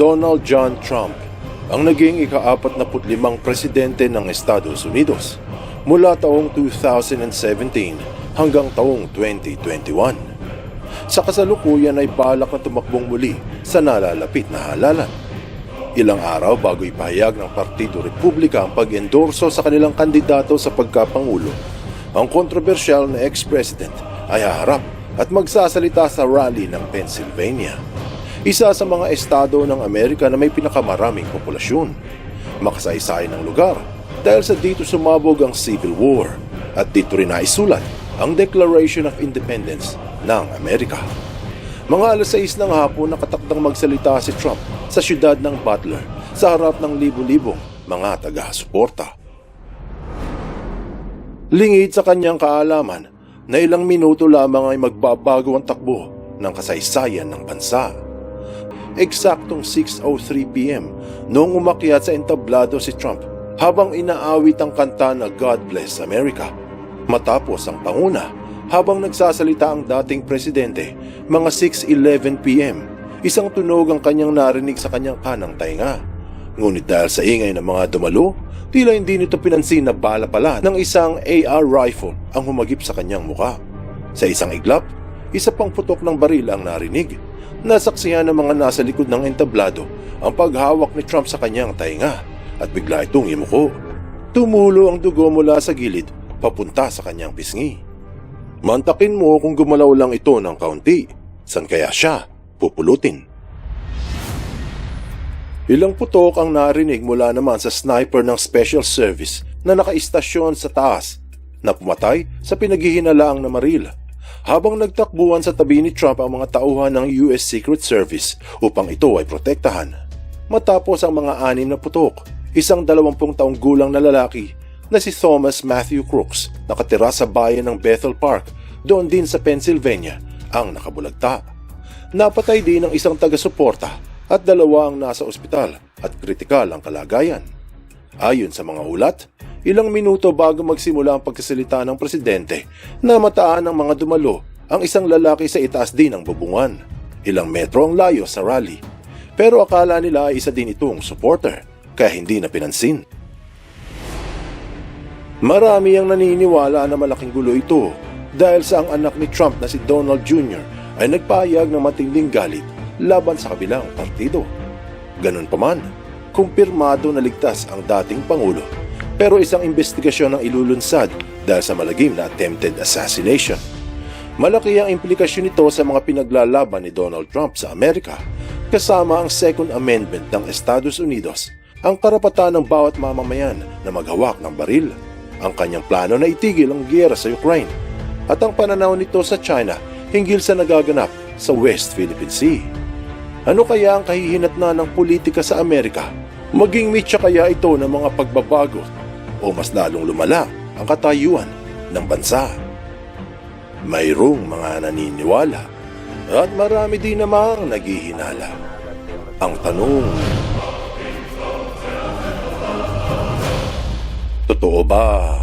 Donald John Trump ang naging ika-apat na putlimang presidente ng Estados Unidos mula taong 2017 hanggang taong 2021. Sa kasalukuyan ay balak na tumakbong muli sa nalalapit na halalan. Ilang araw bago ipahayag ng Partido Republika ang pag-endorso sa kanilang kandidato sa pagkapangulo, ang kontrobersyal na ex-president ay haharap at magsasalita sa rally ng Pennsylvania. Isa sa mga estado ng Amerika na may pinakamaraming populasyon. Makasaysay ng lugar dahil sa dito sumabog ang Civil War at dito rin naisulat ang Declaration of Independence ng Amerika. Mga alas 6 ng hapon nakatakdang magsalita si Trump sa siyudad ng Butler sa harap ng libu-libong mga taga-suporta. Lingid sa kanyang kaalaman na ilang minuto lamang ay magbabago ang takbo ng kasaysayan ng bansa. Eksaktong 6.03pm noong umakyat sa entablado si Trump habang inaawit ang kanta na God Bless America. Matapos ang panguna, habang nagsasalita ang dating presidente, mga 6.11pm, isang tunog ang kanyang narinig sa kanyang kanang tainga. Ngunit dahil sa ingay ng mga dumalo, tila hindi nito pinansin na bala pala ng isang AR rifle ang humagip sa kanyang muka. Sa isang iglap, isa pang putok ng baril ang narinig. Nasaksihan ng mga nasa likod ng entablado ang paghawak ni Trump sa kanyang tainga at bigla itong imuko. Tumulo ang dugo mula sa gilid papunta sa kanyang pisngi. Mantakin mo kung gumalaw lang ito ng kaunti. San kaya siya pupulutin? Ilang putok ang narinig mula naman sa sniper ng Special Service na nakaistasyon sa taas na pumatay sa pinaghihinalaang na maril habang nagtakbuhan sa tabi ni Trump ang mga tauhan ng US Secret Service upang ito ay protektahan. Matapos ang mga anim na putok, isang dalawampung taong gulang na lalaki na si Thomas Matthew Crooks nakatira sa bayan ng Bethel Park doon din sa Pennsylvania ang nakabulagta. Napatay din ang isang taga-suporta at dalawa ang nasa ospital at kritikal ang kalagayan. Ayon sa mga ulat, ilang minuto bago magsimula ang pagkasalita ng presidente, namataan ng mga dumalo ang isang lalaki sa itaas din ng bubungan. Ilang metro ang layo sa rally. Pero akala nila ay isa din itong supporter, kaya hindi na pinansin. Marami ang naniniwala na malaking gulo ito dahil sa ang anak ni Trump na si Donald Jr. ay nagpahayag ng matinding galit laban sa kabilang partido. Ganun pa man, kumpirmado na ligtas ang dating Pangulo pero isang investigasyon ang ilulunsad dahil sa malagim na attempted assassination. Malaki ang implikasyon nito sa mga pinaglalaban ni Donald Trump sa Amerika kasama ang Second Amendment ng Estados Unidos ang karapatan ng bawat mamamayan na maghawak ng baril, ang kanyang plano na itigil ang giyera sa Ukraine, at ang pananaw nito sa China hinggil sa nagaganap sa West Philippine Sea. Ano kaya ang kahihinatnan ng politika sa Amerika? Maging mitya kaya ito ng mga pagbabago o mas lalong lumala ang katayuan ng bansa? Mayroong mga naniniwala at marami din namang naghihinala. Ang tanong, totoo ba